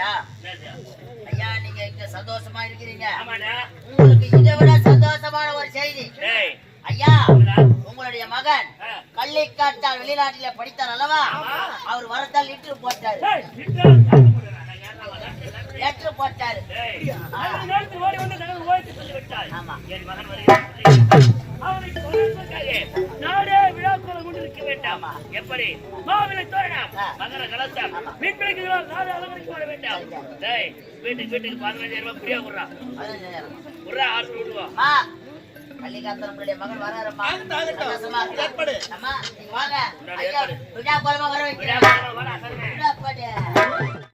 ஆச்சா ஐயா நீங்க இங்க சந்தோஷமா இருக்கிறீங்க. உங்களுக்கு இதை விட சந்தோஷமான ஒரு செய்தி. ஐயா உங்களுடைய மகன் கள்ளை வெளிநாட்டில படித்தார் அல்லவா? அவர் வரத்தால் லிட்டரு போட்டாரு. லெட்டர் போட்டாரு. ஆமா. வேண்டாம் எப்படி? மாவிலை தோரணம். மகர கலசம். ஆமா. வேண்டாம். டேய் வீட்டுக்கு வீட்டுக்கு பதினஞ்சாயிரம் ரூபாய் புரியா விடுறா. விடுறா ஆறு விடுவோம். மகன்? அம்மா நீங்க வாங்க. விழா கோலமா வர வைக்கிறேன்.